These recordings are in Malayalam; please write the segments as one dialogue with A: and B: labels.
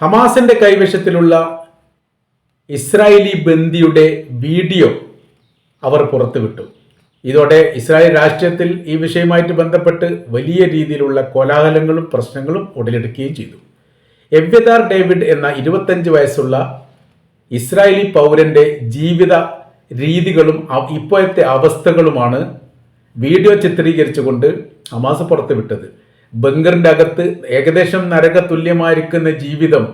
A: ഹമാസിന്റെ കൈവശത്തിലുള്ള ഇസ്രായേലി ബന്ദിയുടെ വീഡിയോ അവർ പുറത്തുവിട്ടു. ഇതോടെ ഇസ്രായേൽ രാഷ്ട്രീയത്തിൽ ഈ വിഷയവുമായിട്ട് ബന്ധപ്പെട്ട് വലിയ രീതിയിലുള്ള കോലാഹലങ്ങളും പ്രശ്നങ്ങളും ഉടലെടുക്കുകയും ചെയ്തു. എവ്യദാർ ഡേവിഡ് എന്ന ഇരുപത്തഞ്ച് വയസ്സുള്ള ഇസ്രായേലി പൗരന്റെ ജീവിത രീതികളും ഇപ്പോഴത്തെ അവസ്ഥകളുമാണ് വീഡിയോ ചിത്രീകരിച്ചുകൊണ്ട് ഹമാസ് പുറത്തുവിട്ടത്. ബങ്കറിന്റെ അകത്ത് ഏകദേശം നരക തുല്യമായിരിക്കുന്ന ജീവിതം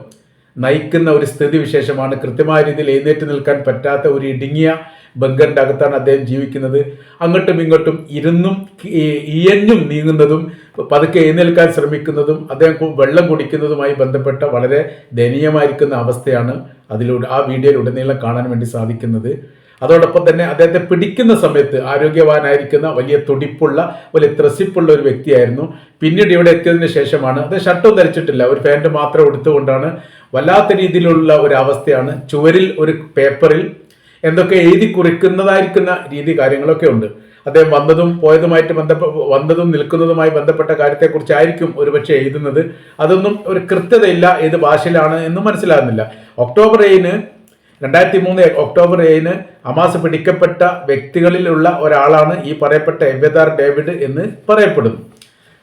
A: നയിക്കുന്ന ഒരു സ്ഥിതി വിശേഷമാണ്. കൃത്യമായ രീതിയിൽ എഴുന്നേറ്റ് നിൽക്കാൻ പറ്റാത്ത ഒരു ഇടുങ്ങിയ ബങ്കറിന്റെ അകത്താണ് അദ്ദേഹം ജീവിക്കുന്നത്. അങ്ങോട്ടും ഇങ്ങോട്ടും ഇരുന്നും ഇയഞ്ഞും നീങ്ങുന്നതും പതുക്കെ എഴുന്നേൽക്കാൻ ശ്രമിക്കുന്നതും അദ്ദേഹം വെള്ളം കുടിക്കുന്നതുമായി ബന്ധപ്പെട്ട വളരെ ദയനീയമായിരിക്കുന്ന അവസ്ഥയാണ് അതിലൂടെ ആ വീഡിയോയിൽ ഉടനീളം കാണാൻ വേണ്ടി സാധിക്കുന്നത്. അതോടൊപ്പം തന്നെ അദ്ദേഹത്തെ പിടിക്കുന്ന സമയത്ത് ആരോഗ്യവാനായിരിക്കുന്ന വലിയ തുടിപ്പുള്ള വലിയ ത്രസിപ്പുള്ള ഒരു വ്യക്തിയായിരുന്നു. പിന്നീട് ഇവിടെ എത്തിയതിന് ശേഷമാണ് അത് ഷർട്ടും ധരിച്ചിട്ടില്ല. ഒരു പാന്റ് മാത്രം എടുത്തുകൊണ്ടാണ് വല്ലാത്ത രീതിയിലുള്ള ഒരു അവസ്ഥയാണ്. ചുവരിൽ ഒരു പേപ്പറിൽ എന്തൊക്കെ എഴുതി കുറിക്കുന്നതായിരിക്കുന്ന രീതി കാര്യങ്ങളൊക്കെ ഉണ്ട്. അദ്ദേഹം വന്നതും പോയതുമായിട്ട് ബന്ധപ്പെട്ട വന്നതും നിൽക്കുന്നതുമായി ബന്ധപ്പെട്ട കാര്യത്തെക്കുറിച്ചായിരിക്കും ഒരുപക്ഷെ എഴുതുന്നത്. അതൊന്നും ഒരു കൃത്യതയില്ല ഏത് ഭാഷയിലാണ് എന്നും മനസ്സിലാകുന്നില്ല. ഒക്ടോബർ ഏഴിന് രണ്ടായിരത്തി മൂന്ന് ഒക്ടോബർ ഏഴിന് അമാസ് പിടിക്കപ്പെട്ട വ്യക്തികളിലുള്ള ഒരാളാണ് ഈ പറയപ്പെട്ട എബ്യദാർ ഡേവിഡ് എന്ന് പറയപ്പെടുന്നു.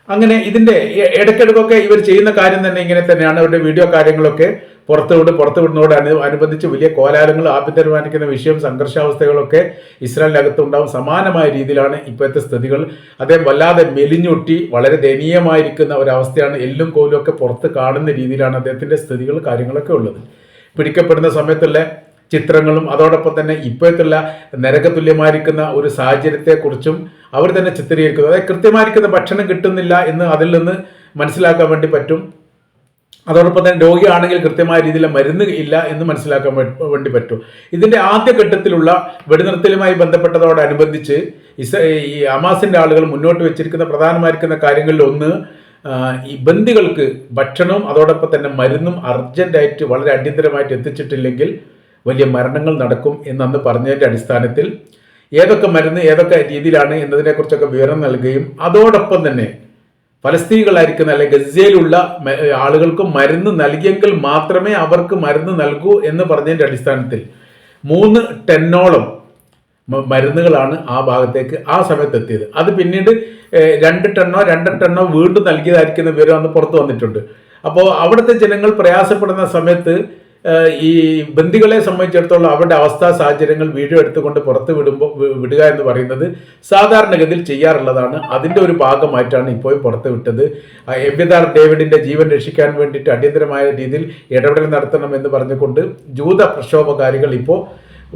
A: അങ്ങനെ ഇതിന്റെ ഇടയ്ക്കിടക്കൊക്കെ ഇവർ ചെയ്യുന്ന കാര്യം തന്നെ ഇങ്ങനെ തന്നെയാണ്. അവരുടെ വീഡിയോ കാര്യങ്ങളൊക്കെ പുറത്തുവിട്ട് പുറത്തുവിടുന്നതോട് അനു അനുബന്ധിച്ച് വലിയ കോലാഹലങ്ങൾ ആഭ്യന്തരമാനിക്കുന്ന വിഷയം സംഘർഷാവസ്ഥകളൊക്കെ ഇസ്രായേലിനകത്ത് ഉണ്ടാവും സമാനമായ രീതിയിലാണ് ഇപ്പോഴത്തെ സ്ഥിതികൾ. അദ്ദേഹം വല്ലാതെ മെലിഞ്ഞൊട്ടി വളരെ ദയനീയമായിരിക്കുന്ന ഒരവസ്ഥയാണ് എല്ലും കോലും ഒക്കെ പുറത്ത് കാണുന്ന രീതിയിലാണ് അദ്ദേഹത്തിന്റെ സ്ഥിതികൾ കാര്യങ്ങളൊക്കെ ഉള്ളത്. പിടിക്കപ്പെടുന്ന സമയത്തുള്ള ചിത്രങ്ങളും അതോടൊപ്പം തന്നെ ഇപ്പോഴത്തുള്ള നരകതുല്യമായിരിക്കുന്ന ഒരു സാഹചര്യത്തെക്കുറിച്ചും അവർ തന്നെ ചിത്രീകരിക്കുന്നു. അതായത് കൃത്യമായിരിക്കുന്ന ഭക്ഷണം കിട്ടുന്നില്ല എന്ന് അതിൽ നിന്ന് മനസ്സിലാക്കാൻ വേണ്ടി പറ്റും. അതോടൊപ്പം തന്നെ രോഗിയാണെങ്കിൽ കൃത്യമായ രീതിയിൽ മരുന്ന് ഇല്ല എന്ന് മനസ്സിലാക്കാൻ വേണ്ടി പറ്റും. ഇതിന്റെ ആദ്യഘട്ടത്തിലുള്ള വെടിനിർത്തലുമായി ബന്ധപ്പെട്ടതോടനുബന്ധിച്ച് ഇസ ഈ അമാസിന്റെ ആളുകൾ മുന്നോട്ട് വെച്ചിരിക്കുന്ന പ്രധാനമായിരിക്കുന്ന കാര്യങ്ങളിൽ ഒന്ന് ഈ ബന്ദികൾക്ക് ഭക്ഷണവും അതോടൊപ്പം തന്നെ മരുന്നും അർജന്റായിട്ട് വളരെ അടിയന്തരമായിട്ട് എത്തിച്ചിട്ടില്ലെങ്കിൽ വലിയ മരണങ്ങൾ നടക്കും എന്നന്ന് പറഞ്ഞതിന്റെ അടിസ്ഥാനത്തിൽ ഏതൊക്കെ മരുന്ന് ഏതൊക്കെ രീതിയിലാണ് എന്നതിനെക്കുറിച്ചൊക്കെ വിവരം നൽകുകയും അതോടൊപ്പം തന്നെ ഫലസ്തീനികളായിരിക്കുന്ന അല്ലെങ്കിൽ ഗസയിലുള്ള ആളുകൾക്ക് മരുന്ന് നൽകിയെങ്കിൽ മാത്രമേ അവർക്ക് മരുന്ന് നൽകൂ എന്ന് പറഞ്ഞതിന്റെ അടിസ്ഥാനത്തിൽ മൂന്ന് ടെന്നോളം മരുന്നുകളാണ് ആ ഭാഗത്തേക്ക് ആ സമയത്ത് എത്തിയത് അത് പിന്നീട് രണ്ട് ടണ്ണോ രണ്ട് ടണ്ണോ വീണ്ടും നൽകിയതായിരിക്കുന്ന വിവരം അന്ന് പുറത്തു വന്നിട്ടുണ്ട്. അപ്പോൾ അവിടുത്തെ ജനങ്ങൾ പ്രയാസപ്പെടുന്ന സമയത്ത് ഈ ബന്ദികളെ സംബന്ധിച്ചിടത്തോളം അവരുടെ അവസ്ഥാ സാഹചര്യങ്ങൾ വീഡിയോ എടുത്തുകൊണ്ട് പുറത്ത് വിടുമ്പോൾ വിടുക എന്ന് പറയുന്നത് സാധാരണഗതിയിൽ ചെയ്യാറുള്ളതാണ്. അതിന്റെ ഒരു ഭാഗമായിട്ടാണ് ഇപ്പോഴും പുറത്ത് വിട്ടത്. എബിദാർ ഡേവിഡിന്റെ ജീവൻ രക്ഷിക്കാൻ വേണ്ടിയിട്ട് അടിയന്തരമായ രീതിയിൽ ഇടപെടൽ നടത്തണം എന്ന് പറഞ്ഞുകൊണ്ട് ജൂത പ്രക്ഷോഭകാരികൾ ഇപ്പോൾ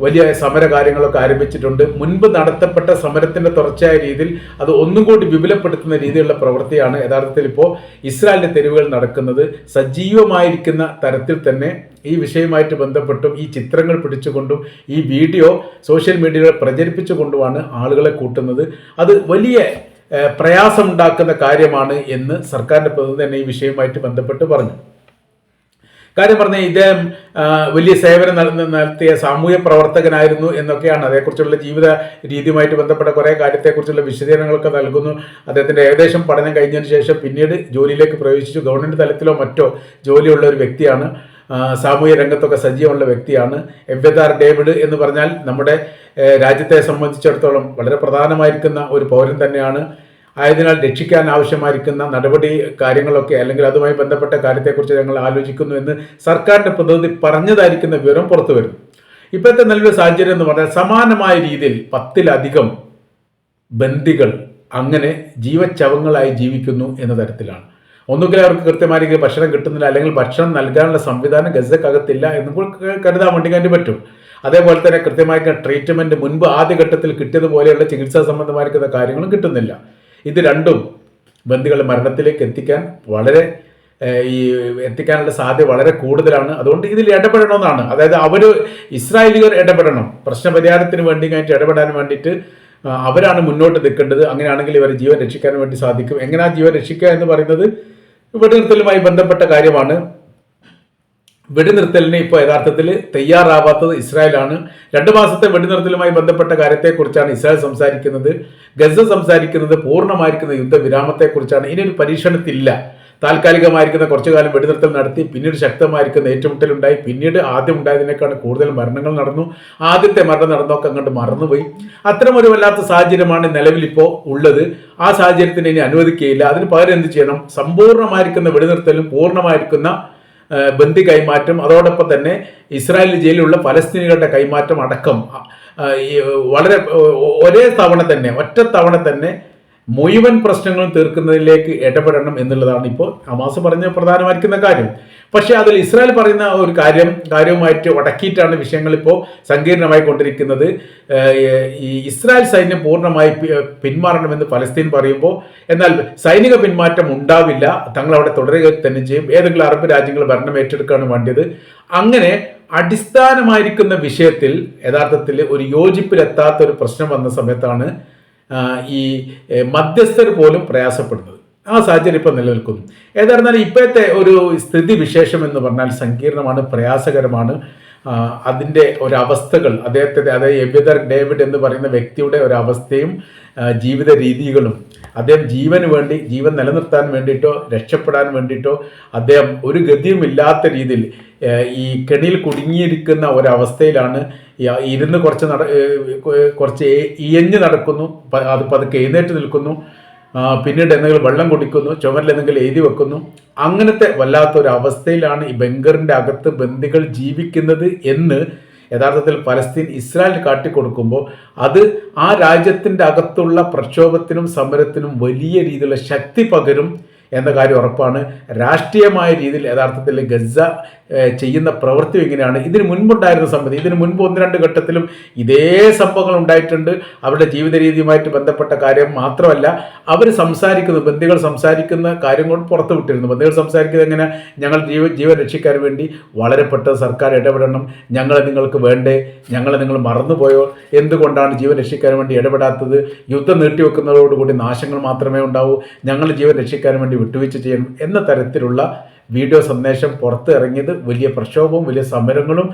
A: വലിയ സമര കാര്യങ്ങളൊക്കെ ആരംഭിച്ചിട്ടുണ്ട്. മുൻപ് നടത്തപ്പെട്ട സമരത്തിന്റെ തുടർച്ചയായ രീതിയിൽ അത് ഒന്നും കൂടി വിപുലപ്പെടുത്തുന്ന രീതിയിലുള്ള പ്രവൃത്തിയാണ് യഥാർത്ഥത്തിൽ ഇപ്പോൾ ഇസ്രായേലിന്റെ തെരുവുകൾ നടക്കുന്നത്. സജീവമായിരിക്കുന്ന തരത്തിൽ തന്നെ ഈ വിഷയവുമായിട്ട് ബന്ധപ്പെട്ടും ഈ ചിത്രങ്ങൾ പിടിച്ചുകൊണ്ടും ഈ വീഡിയോ സോഷ്യൽ മീഡിയയിൽ പ്രചരിപ്പിച്ചുകൊണ്ടുമാണ് ആളുകളെ കൂട്ടുന്നത്. അത് വലിയ പ്രയാസമുണ്ടാക്കുന്ന കാര്യമാണ് എന്ന് സർക്കാരിന്റെ പ്രതിനിധി തന്നെ ഈ വിഷയവുമായിട്ട് ബന്ധപ്പെട്ട് പറഞ്ഞു. കാര്യം പറഞ്ഞാൽ ഇദ്ദേഹം വലിയ സേവനം നട- നടത്തിയ സാമൂഹ്യ പ്രവർത്തകനായിരുന്നു എന്നൊക്കെയാണ് അതേക്കുറിച്ചുള്ള ജീവിത രീതിയുമായിട്ട് ബന്ധപ്പെട്ട കുറേ കാര്യത്തെക്കുറിച്ചുള്ള വിശദീകരണങ്ങളൊക്കെ നൽകുന്നു. അദ്ദേഹത്തിന്റെ ഏകദേശം പഠനം കഴിഞ്ഞതിന് ശേഷം പിന്നീട് ജോലിയിലേക്ക് പ്രവേശിച്ചു. ഗവൺമെന്റ് തലത്തിലോ മറ്റോ ജോലിയുള്ള ഒരു വ്യക്തിയാണ്. സാമൂഹ്യ രംഗത്തൊക്കെ സജീവമുള്ള വ്യക്തിയാണ്. എവ്യദാർ ഡേവിഡ് എന്ന് പറഞ്ഞാൽ നമ്മുടെ രാജ്യത്തെ സംബന്ധിച്ചിടത്തോളം വളരെ പ്രധാനമായിരിക്കുന്ന ഒരു പൗരൻ തന്നെയാണ്. ആയതിനാൽ രക്ഷിക്കാൻ ആവശ്യമായിരിക്കുന്ന നടപടി കാര്യങ്ങളൊക്കെ അല്ലെങ്കിൽ അതുമായി ബന്ധപ്പെട്ട കാര്യത്തെക്കുറിച്ച് ഞങ്ങൾ ആലോചിക്കുന്നു എന്ന് സർക്കാരിന്റെ പ്രതിനിധി പറഞ്ഞതായിരിക്കുന്ന വിവരം പുറത്തു വരും. ഇപ്പോഴത്തെ നിലവിലെ സാഹചര്യം എന്ന് പറഞ്ഞാൽ സമാനമായ രീതിയിൽ പത്തിലധികം ബന്ദികൾ അങ്ങനെ ജീവച്ചവങ്ങളായി ജീവിക്കുന്നു എന്ന തരത്തിലാണ്. ഒന്നുകിൽ അവർക്ക് കൃത്യമായി ഭക്ഷണം കിട്ടുന്നില്ല അല്ലെങ്കിൽ ഭക്ഷണം നൽകാനുള്ള സംവിധാനം ഗസക്കകത്തില്ല എന്ന് കരുതാൻ വേണ്ടി കണ്ടു പറ്റും. അതേപോലെ തന്നെ കൃത്യമായിരിക്കുന്ന ട്രീറ്റ്മെന്റ് മുൻപ് ആദ്യഘട്ടത്തിൽ കിട്ടിയതുപോലെയുള്ള ചികിത്സാ സംബന്ധമായിരിക്കുന്ന കാര്യങ്ങളും കിട്ടുന്നില്ല. ഇത് രണ്ടും ബന്ദികളുടെ മരണത്തിലേക്ക് എത്തിക്കാൻ വളരെ ഈ എത്തിക്കാനുള്ള സാധ്യത വളരെ കൂടുതലാണ്. അതുകൊണ്ട് ഇതിൽ ഇടപെടണമെന്നാണ്. അതായത് അവർ ഇസ്രായേലിയർ ഇടപെടണം. പ്രശ്നപരിഹാരത്തിന് വേണ്ടി കഴിഞ്ഞിട്ട് ഇടപെടാൻ വേണ്ടിയിട്ട് അവരാണ് മുന്നോട്ട് നിൽക്കേണ്ടത്. അങ്ങനെയാണെങ്കിൽ ഇവരെ ജീവൻ രക്ഷിക്കാൻ വേണ്ടി സാധിക്കും. എങ്ങനെ ജീവൻ രക്ഷിക്കുക എന്ന് പറയുന്നത് വെടിനിർത്തലുമായി ബന്ധപ്പെട്ട കാര്യമാണ്. വെടിനിർത്തലിന് ഇപ്പോൾ യഥാർത്ഥത്തിൽ തയ്യാറാവാത്തത് ഇസ്രായേലാണ്. രണ്ട് മാസത്തെ വെടിനിർത്തലുമായി ബന്ധപ്പെട്ട കാര്യത്തെക്കുറിച്ചാണ് ഇസ്രായേൽ സംസാരിക്കുന്നത്. ഗസ സംസാരിക്കുന്നത് പൂർണമായിരിക്കുന്ന യുദ്ധവിരാമത്തെക്കുറിച്ചാണ്. ഇനി ഒരു പരീക്ഷണത്തില്ല താൽക്കാലികമായിരിക്കുന്ന കുറച്ചു കാലം വെടിനിർത്തൽ നടത്തി പിന്നീട് ശക്തമായിരിക്കുന്ന ഏറ്റുമുട്ടലുണ്ടായി. പിന്നീട് ആദ്യം ഉണ്ടായതിനേക്കാൾ കൂടുതൽ മരണങ്ങൾ നടന്നു. ആദ്യത്തെ മരണം നടന്നൊക്കെ അങ്ങോട്ട് മറന്നുപോയി. അത്തരം ഒരു വല്ലാത്ത സാഹചര്യമാണ് നിലവിലിപ്പോൾ ഉള്ളത്. ആ സാഹചര്യത്തിന് ഇനി അനുവദിക്കുകയില്ല. അതിന് പകരം എന്ത് ചെയ്യണം? സമ്പൂർണമായിരിക്കുന്ന വെടിനിർത്തലും പൂർണമായിരിക്കുന്ന ബന്ദി കൈമാറ്റം അതോടൊപ്പം തന്നെ ഇസ്രായേൽ ജയിലിലുള്ള പലസ്തീനികളുടെ കൈമാറ്റം അടക്കം വളരെ ഒരേ തവണ തന്നെ ഒറ്റ തവണ തന്നെ മുഴുവൻ പ്രശ്നങ്ങളും തീർക്കുന്നതിലേക്ക് ഇടപെടണം എന്നുള്ളതാണ് ഇപ്പോൾ ഹമാസ് പറഞ്ഞ പ്രധാനമായിരിക്കുന്ന കാര്യം. പക്ഷേ അതിൽ ഇസ്രായേൽ പറയുന്ന ഒരു കാര്യം കാര്യവുമായിട്ട് ഉടക്കിയിട്ടാണ് വിഷയങ്ങൾ ഇപ്പോൾ സങ്കീർണമായി കൊണ്ടിരിക്കുന്നത്. ഈ ഇസ്രായേൽ സൈന്യം പൂർണമായി പിന്മാറണമെന്ന് പലസ്തീൻ പറയുമ്പോൾ എന്നാൽ സൈനിക പിന്മാറ്റം ഉണ്ടാവില്ല. തങ്ങൾ അവിടെ തുടരുക തന്നെ ചെയ്യും. ഏതെങ്കിലും അറബ് രാജ്യങ്ങൾ ഭരണം ഏറ്റെടുക്കുകയാണ് വേണ്ടത് അങ്ങനെ അടിസ്ഥാനമായിരിക്കുന്ന വിഷയത്തിൽ യഥാർത്ഥത്തിൽ ഒരു യോജിപ്പിലെത്താത്ത ഒരു പ്രശ്നം വന്ന സമയത്താണ് ഈ മധ്യസ്ഥർ പോലും പ്രയാസപ്പെടുന്നത്. ആ സാഹചര്യം ഇപ്പം നിലനിൽക്കുന്നു. ഏതായിരുന്നാലും ഇപ്പോഴത്തെ ഒരു സ്ഥിതി വിശേഷം എന്ന് പറഞ്ഞാൽ സങ്കീർണമാണ് പ്രയാസകരമാണ്. അതിന്റെ ഒരവസ്ഥകൾ അദ്ദേഹത്തിന്റെ അതായത് എബിദർ ഡേവിഡ് എന്ന് പറയുന്ന വ്യക്തിയുടെ ഒരവസ്ഥയും ജീവിത രീതികളും അദ്ദേഹം ജീവന് വേണ്ടി ജീവൻ നിലനിർത്താൻ വേണ്ടിയിട്ടോ രക്ഷപ്പെടാൻ വേണ്ടിയിട്ടോ അദ്ദേഹം ഒരു ഗതിയും ഇല്ലാത്ത രീതിയിൽ ഈ കെണിയിൽ കുടുങ്ങിയിരിക്കുന്ന ഒരവസ്ഥയിലാണ് ഇരുന്ന് കുറച്ച് നട കുറച്ച് ഇയഞ്ഞ് നടക്കുന്നു അത് പതുക്കെ എഴുന്നേറ്റ് നിൽക്കുന്നു. പിന്നീട് എന്തെങ്കിലും വെള്ളം കുടിക്കുന്നു ചുമരിൽ എന്തെങ്കിലും എഴുതി വെക്കുന്നു അങ്ങനത്തെ വല്ലാത്ത ഒരു അവസ്ഥയിലാണ് ഈ ബംഗറിന്റെ അകത്ത് ബന്ദികൾ ജീവിക്കുന്നത് എന്ന് യഥാർത്ഥത്തിൽ പലസ്തീൻ ഇസ്രായേൽ കാട്ടിക്കൊടുക്കുമ്പോൾ അത് ആ രാജ്യത്തിന്റെ അകത്തുള്ള പ്രക്ഷോഭത്തിനും സമരത്തിനും വലിയ രീതിയിലുള്ള ശക്തി പകരും എന്ന കാര്യം ഉറപ്പാണ്. രാഷ്ട്രീയമായ രീതിയിൽ യഥാർത്ഥത്തിൽ ഗസ ചെയ്യുന്ന പ്രവൃത്തി എങ്ങനെയാണ്? ഇതിന് മുൻപുണ്ടായിരുന്ന സംഗതി ഇതിന് മുൻപ് ഒന്ന് രണ്ട് ഘട്ടത്തിലും ഇതേ സംഭവങ്ങൾ ഉണ്ടായിട്ടുണ്ട്. അവരുടെ ജീവിത രീതിയുമായിട്ട് ബന്ധപ്പെട്ട കാര്യം മാത്രമല്ല അവർ സംസാരിക്കുന്ന ബന്ധികൾ സംസാരിക്കുന്ന കാര്യങ്ങൾ പുറത്തു വിട്ടിരുന്നു. ബന്ധികൾ സംസാരിക്കുന്നത് എങ്ങനെ? ഞങ്ങൾ ജീവ ജീവൻ രക്ഷിക്കാൻ വേണ്ടി വളരെ പെട്ടെന്ന് സർക്കാർ ഇടപെടണം. ഞങ്ങളെ നിങ്ങൾക്ക് വേണ്ടേ? ഞങ്ങളെ നിങ്ങൾ മറന്നുപോയോ? എന്തുകൊണ്ടാണ് ജീവൻ രക്ഷിക്കാൻ വേണ്ടി ഇടപെടാത്തത്? യുദ്ധം നീട്ടിവെക്കുന്നതോടുകൂടി നാശങ്ങൾ മാത്രമേ ഉണ്ടാവൂ. ഞങ്ങൾ ജീവൻ രക്ഷിക്കാൻ വേണ്ടി വിട്ടുവീഴ്ച ചെയ്യണം എന്ന തരത്തിലുള്ള വീഡിയോ സന്ദേശം പുറത്തിറങ്ങിയത് വലിയ പ്രക്ഷോഭവും വലിയ സമരങ്ങളും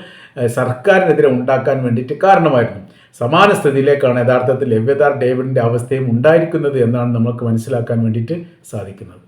A: സർക്കാരിനെതിരെ ഉണ്ടാക്കാൻ വേണ്ടിയിട്ട് കാരണമായിരുന്നു. സമാന സ്ഥിതിയിലേക്കാണ് യഥാർത്ഥത്തിൽ ലവ്യതാർ ഡേവിഡിന്റെ അവസ്ഥയും ഉണ്ടായിരിക്കുന്നത് എന്നാണ് നമുക്ക് മനസ്സിലാക്കാൻ വേണ്ടിയിട്ട് സാധിക്കുന്നത്.